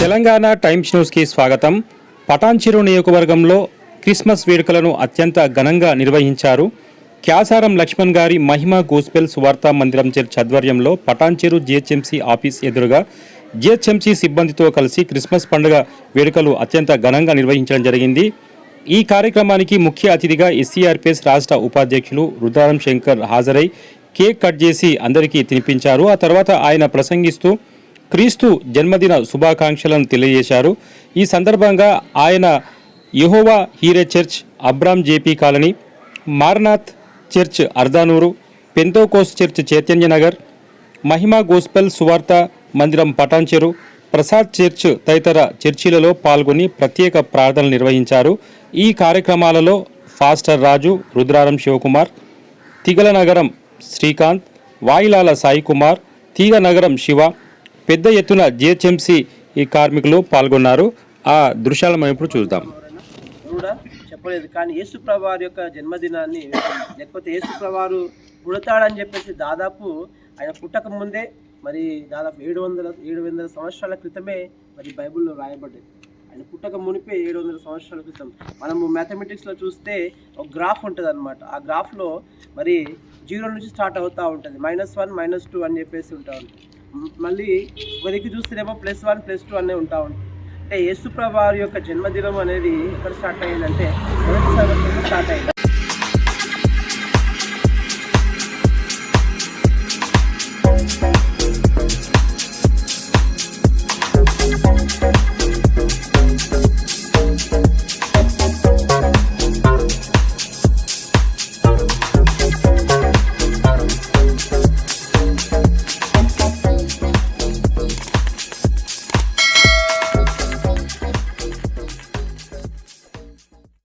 Telangana times న్యూస్కి స్వాగతం. పటాన్చెరు నియోజకవర్గంలో క్రిస్మస్ వేడుకలను అత్యంత ఘనంగా నిర్వహించారు. క్యాసారం లక్ష్మణ్ గారి మహిమ గోస్పెల్ సువార్తా మందిరం చర్చ్ ఆధ్వర్యంలో పటాన్చెరు జిహెచ్ఎంసీ ఆఫీస్ ఎదురుగా జిహెచ్ఎంసీ సిబ్బందితో కలిసి క్రిస్మస్ పండుగ వేడుకలు అత్యంత ఘనంగా నిర్వహించడం జరిగింది. ఈ కార్యక్రమానికి ముఖ్య అతిథిగా ఎస్సీఆర్పిఎస్ రాష్ట్ర ఉపాధ్యక్షులు రుద్రారం శంకర్ హాజరై కేక్ కట్ చేసి అందరికీ తినిపించారు. ఆ తర్వాత ఆయన ప్రసంగిస్తూ క్రీస్తు జన్మదిన శుభాకాంక్షలను తెలియజేశారు. ఈ సందర్భంగా ఆయన యహోవా హీరే church Abram JP colony colony church Ardhanur Pentecost church Chaitanyanagar మహిమా గోస్పెల్ సువార్త మందిరం పటాన్చెరు ప్రసాద్ చర్చ్ తదితర చర్చిలలో పాల్గొని ప్రత్యేక ప్రార్థనలు నిర్వహించారు. ఈ కార్యక్రమాలలో ఫాస్టర్ రాజు రుద్రారం శివకుమార్ తిగల నగరం శ్రీకాంత్ వాయిలాల సాయికుమార్ తీగ నగరం శివ పెద్ద ఎత్తున జిహెచ్ఎంసీ ఈ కార్మికులు పాల్గొన్నారు. ఆ దృశ్యాలను మనం ఇప్పుడు చూద్దాం. కూడా చెప్పలేదు. కానీ యేసు యొక్క జన్మదినాన్ని లేకపోతే యేసు పుడతాడని చెప్పేసి దాదాపు ఆయన పుట్టక ముందే మరి దాదాపు ఏడు వందల ఏడు వందల సంవత్సరాల క్రితమే మరి బైబిల్లో రాయబడ్డది. ఆయన పుట్టక మునిపే ఏడు వందల సంవత్సరాల క్రితం. మనము మ్యాథమెటిక్స్లో చూస్తే ఒక గ్రాఫ్ ఉంటుంది అనమాట ఆ గ్రాఫ్లో మరి జీరో నుంచి స్టార్ట్ అవుతూ ఉంటుంది. మైనస్ వన్ మైనస్ టూ అని చెప్పేసి ఉంటా ఉంటుంది. మళ్ళీ ఒక చూస్తేనేమో ప్లస్ వన్ ప్లస్ టూ అనే ఉంటా ఉంటాయి. అంటే యేసుప్రభు వారి యొక్క జన్మదినం అనేది ఎక్కడ స్టార్ట్ అయ్యిందంటే మొదటి సంవత్సరంలో స్టార్ట్ అయింది.